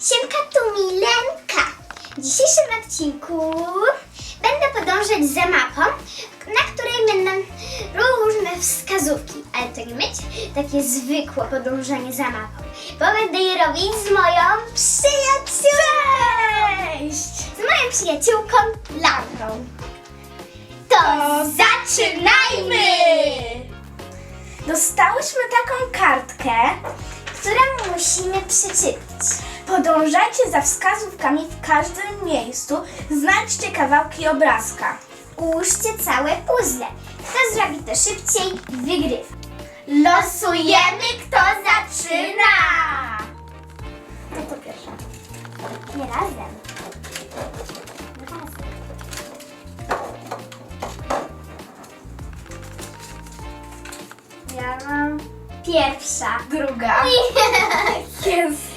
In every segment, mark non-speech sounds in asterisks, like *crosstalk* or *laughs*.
Siemka, tu Milenka. W dzisiejszym odcinku będę podążać za mapą, na której będą różne wskazówki. Ale to nie być takie zwykłe podążanie za mapą, bo będę je robić z moją przyjaciółką. Cześć! Z moją przyjaciółką Laurą. To zaczynajmy! Dostałyśmy taką kartkę. Którą musimy przeczytać. Podążajcie za wskazówkami w każdym miejscu. Znajdźcie kawałki obrazka. Ułóżcie całe puzzle. Kto zrobi to szybciej, wygrywa. Losujemy, kto zaczyna! To to pierwsza. Nie razem. Razem. Ja mam pierwsza. Druga. Nie, Jest.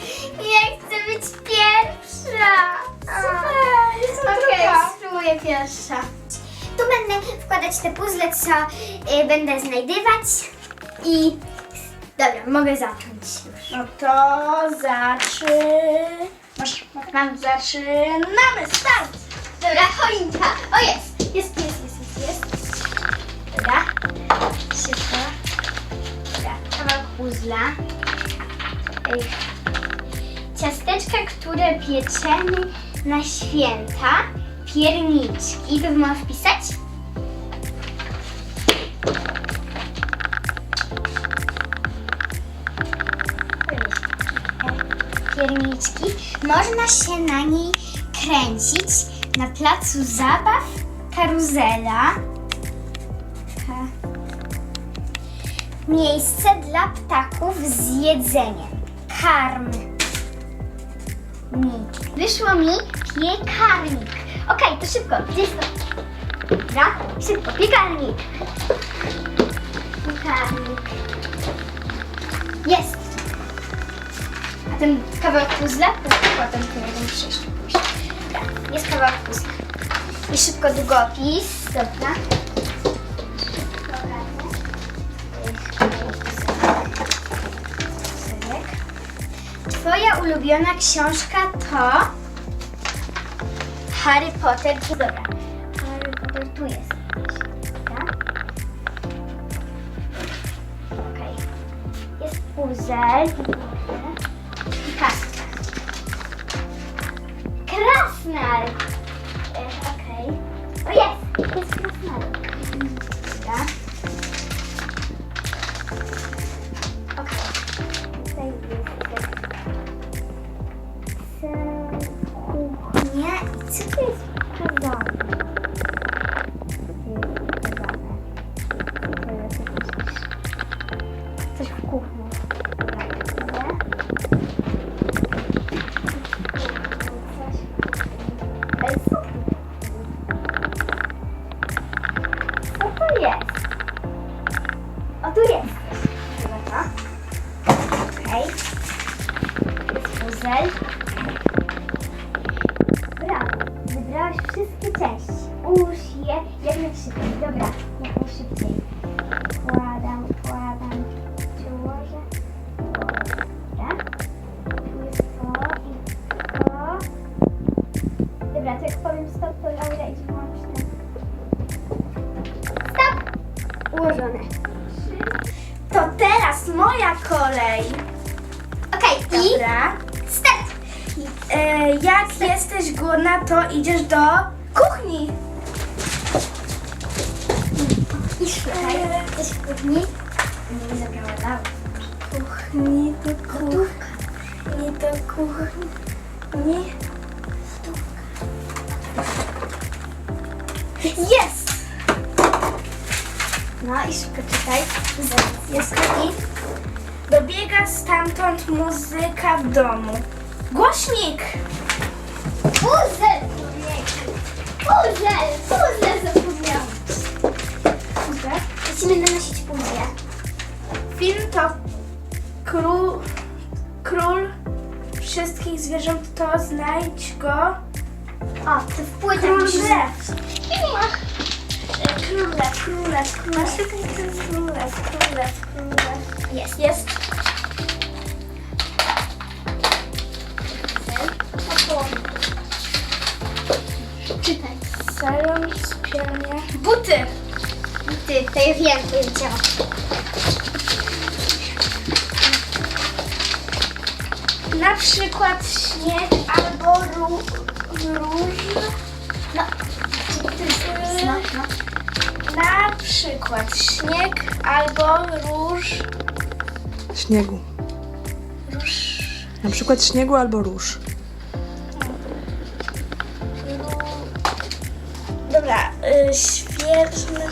Być pierwsza. Super, jestem Okej, druga. spróbuję pierwsza. Tu będę wkładać te puzzle, co y, będę znajdywać i... Dobra, mogę zacząć już. No to zaczy... Masz, mam zaczynamy. Start! Dobra, choinka. O jest, jest, jest, jest, jest, jest. Dobra, szybko. Dobra, kawałek puzzla. Ej. Ciasteczka, które pieczemy na święta. Pierniczki. To mam wpisać? Pierniczki. Można się na niej kręcić na placu zabaw. Karuzela. Ka- Miejsce dla ptaków z jedzeniem. Karm. Nik. Wyszło mi piekarnik. Okej, to szybko. Gdzie jest to? Dobra, szybko. Piekarnik. Piekarnik. Jest. A ten kawałek puzzla? To potem pojadę przyjść. Dobra, jest kawałek. I szybko długopis. Dobra. Synek. Twoja ulubiona książka to Harry Potter. Dobra. Harry Potter tu jest. Okej. Jest puzzle. I kartka. Krasnal. Kolej. Okej, i Dobra. start! E, jak jesteś głodna, to idziesz do kuchni. I szukaj. Coś w kuchni. Nie zabrała Laura. Kuchni do kuchni. do kuchni. Stamtąd muzyka w domu. Głośnik! Puzzle! Puzzle! Puzzle zapomniałam. Puzzle. Musimy nanosić puzzle. Film to król, król wszystkich zwierząt, to znajdź go. O, to w płytę Król musisz... lew. Królew. Królew, królew, królew. Jest. Jest. Czytaj. Serum, spielnie. Buty. Ty, to ja wiem, to jest działa. Na przykład śnieg albo ró- róż. No. To jest no, no. Na przykład śnieg albo róż. Śniegu. Róż. Na przykład śniegu albo róż. Dobra, y, świeżne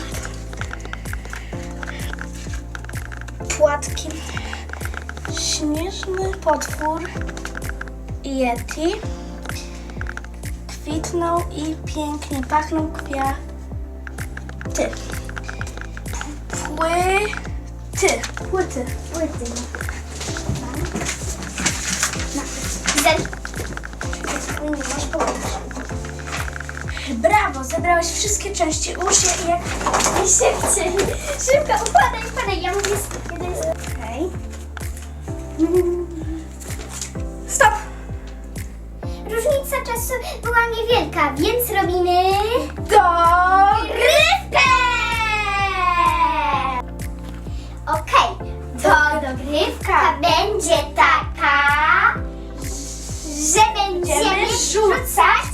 płatki. Śnieżny potwór Yeti kwitną i pięknie pachną kwiaty. Płyty. Płyty. Płyty. No. Nie masz powiedzieć. Brawo, zebrałeś wszystkie części uszy i jak I szybciej. Szybko, układaj, układaj. Ja mówię, kiedy jest... Okej. Stop! Różnica czasu była niewielka, więc robimy... Dogrywkę! Okej, to dogrywka będzie taka, że Będziemy rzucać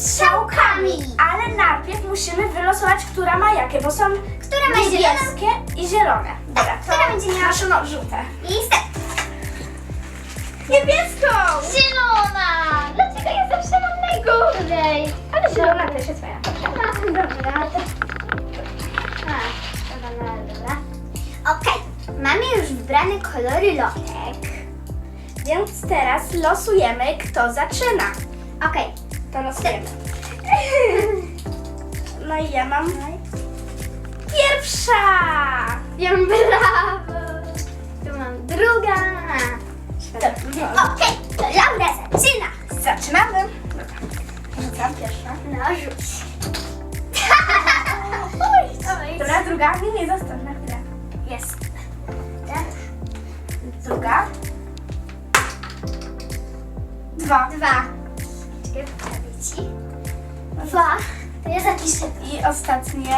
strzałkami. Ale najpierw musimy wylosować, która ma jakie, bo są Która ma zieloną niebieskie i zielone. Dobra, to Która będzie miała- naszą no, żółte. i. Niebieską! Zielona! Dlaczego ja zawsze mam najgorzej? Ale zielona też jest twoja. A, dobra, to... A, dobra, no, dobra. Okej, mamy już wybrane kolory lotek. Więc teraz losujemy, kto zaczyna. Okej, To losujemy. No i ja mam pierwsza! ja mam brawo. Tu mam druga. Okej, to Laura zaczyna. Zaczynamy. Dobra. Rzucam pierwsza. No, rzuć. *laughs* Dobra, druga. Nie, nie, zostaw na chwilę. Jest. Druga. Dwa. Dwa. Czekaj, poprawię ci. Dwa. To ja zapiszę. I ostatnie.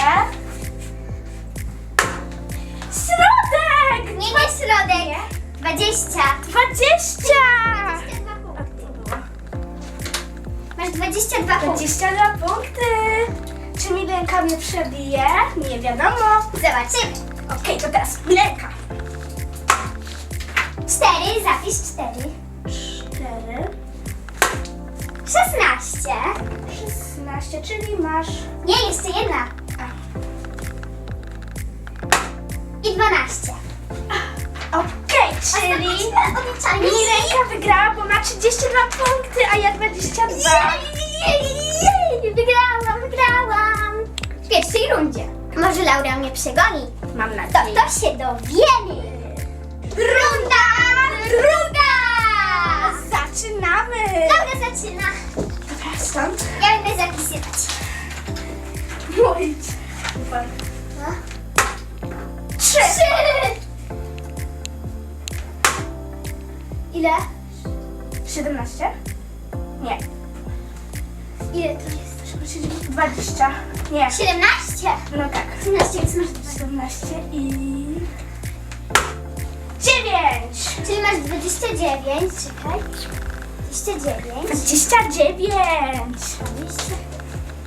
Środek! Nie, nie środek. Dwadzieścia. Dwadzieścia! Masz dwadzieścia dwa punkty. Dwadzieścia dwa punkty. Czy Milenka mnie przebije? Nie wiadomo. Zobaczymy. Okej, to teraz Milenka. Cztery, zapisz. Cztery. 15, czyli masz... Nie, jeszcze jedna. I 12. Okej, czyli... Mirejka wygrała, bo ma 32 punkty, a ja 22. Jej, jej, jej, wygrałam, wygrałam. W pierwszej rundzie. Może Laura mnie przegoni. Mam nadzieję. To, to się dowiemy. Runda Ile? 17? Nie. Ile to jest? 20. Nie. 17. No tak. 17, więc masz dwa. 17 i... 9! Czyli masz 29. Czekaj. 29. 29!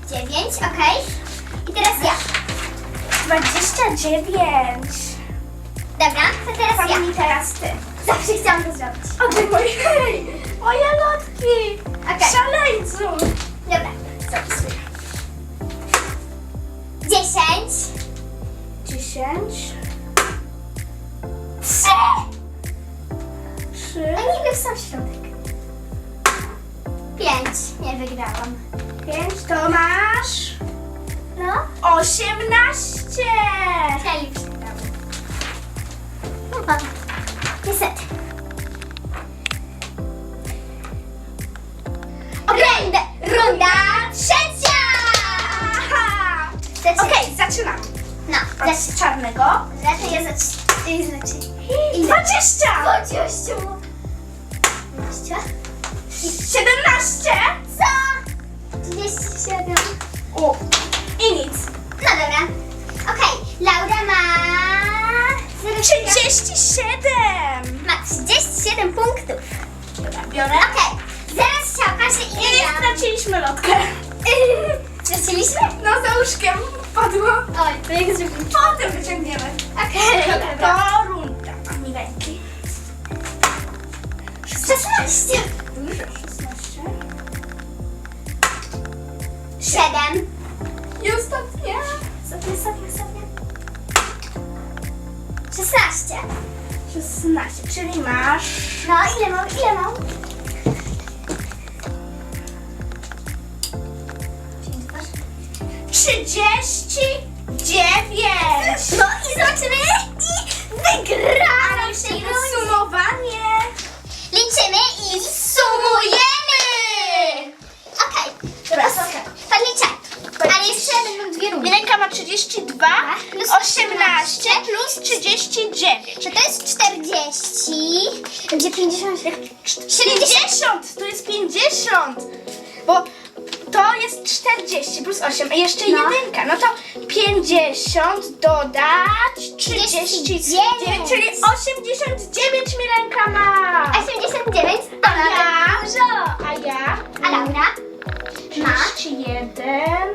29, okej. I teraz ja. 29! Dobra, to teraz ja. Teraz ty. Zawsze chciałam to zrobić. O ty mój hej! Moje lotki! Okej. Szaleńcu! Dobra, zapisuję. 10. 10, 3. 3, A nie wiem, w sam środek. 5. Nie wygrałam. 5, to masz No, 18! ja już wygrałam. No, niestety. Runda, runda trzecia! Aha! Okej, zaczynam. No, Od czarnego. Zaczynaj, ja. Zaczynaj. 20! 20. 20. 17! Co? 37. O, i nic. No dobra. Okej, Laura ma... 37! Ma 37 punktów. Dobra, biorę. Okej, zaraz się okaże I ile ja... straciliśmy lotkę. *laughs* Straciliśmy? No za łóżkiem padło. Oj, to jak zrobimy? Potem wyciągniemy. Okej, dobra. To runda. Ani ręki. 16. Dużo, 16. 7. I ostatnia. Sobie, sobie, sobie. 16. 16, czyli masz... No, ile mam, ile mam? Dwa- 39! No i zobaczymy i wygrałam rundzie. podsumowanie. Liczymy i sumujemy! Okej, Dobra, okay. okej. Podliczaj. Ale jeszcze będą dwie rundy. Milenka ma 32, Plus 18 plus 39. Czy to jest 40? Gdzie 50? 70! To jest 50! Bo to jest 40 plus 8, a jeszcze No. jedynka. No to 50 dodać 39, 39. czyli 89 Milenka ma! 89? To A ja? dużo. A ja? A Laura? Ma? 31,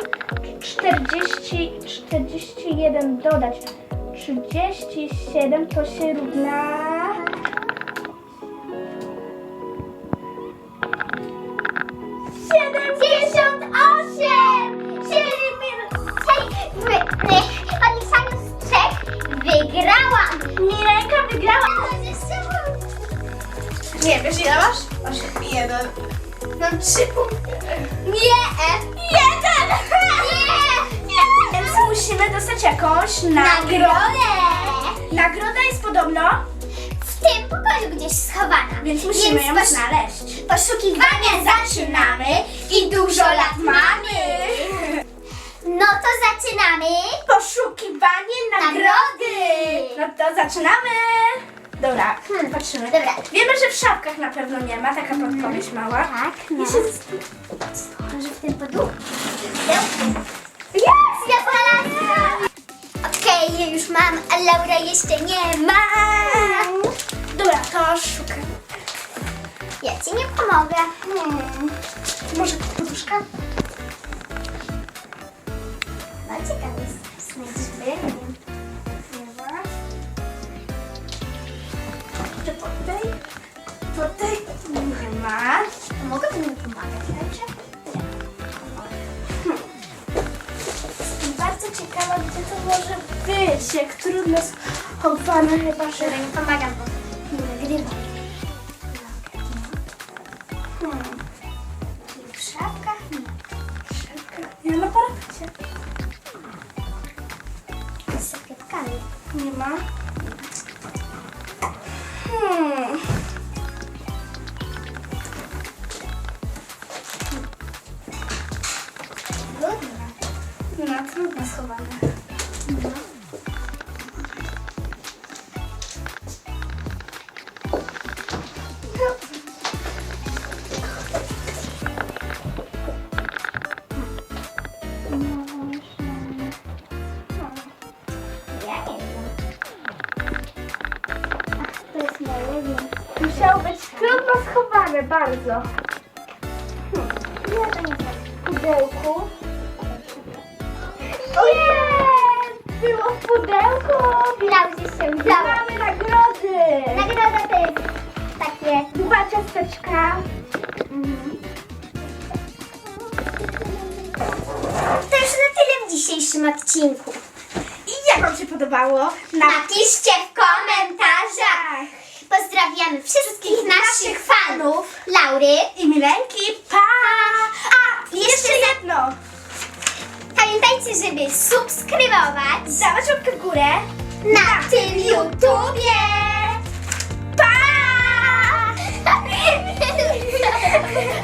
40, 41 dodać 37 to się równa... 78! Czyli w tej odliczaniu z trzech wygrałam. Milenka wygrała! Nie, wiesz ile masz? Masz jeden. Mam trzy punkty. Nagrodę. Nagroda jest podobno, W tym pokoju gdzieś schowana. więc musimy ją posz- znaleźć. Poszukiwania zaczynamy i dużo lat mamy. No to zaczynamy. Poszukiwanie nagrody. Nagrody. No to zaczynamy. Dobra, Hmm. patrzymy. Dobra. Wiemy, że w szafkach na pewno nie ma, taka podpowiedź mała. Tak, no. I się Może w tym podłóg. Ja już mam, a Laura jeszcze nie ma. Dobra, to szukam. Ja ci nie pomogę. Hmm. Może poduszka? No ciekawe. Znajdziesz. Czy tutaj? Tutaj nie ma. To mogę mi pomagać, dobrze? Jestem bardzo ciekawa, gdzie to może być. Jak trudno schowane chyba, że... Nie pomagam, bo nie nagrywam. Hmm. W szafkach? Nie. Parapecie. Z sekretkami. Nie ma. Hmm. Trudno. No, trudno schowane. Bardzo. Nie, to nie tak. W pudełku. Jest! Było w pudełku! Klaudzie się udało. Mamy nagrody! Nagroda to jest takie... Dwa ciasteczka. To już na tyle w dzisiejszym odcinku. I jak Wam się podobało? Napiszcie w komentarzach. Pozdrawiamy wszystkich naszych fanów. Laury i Milenki. Pa! A, jeszcze, jeszcze jedno. Pamiętajcie, żeby subskrybować. Dawać łapkę w górę. Na, na tym YouTubie. Pa! *laughs*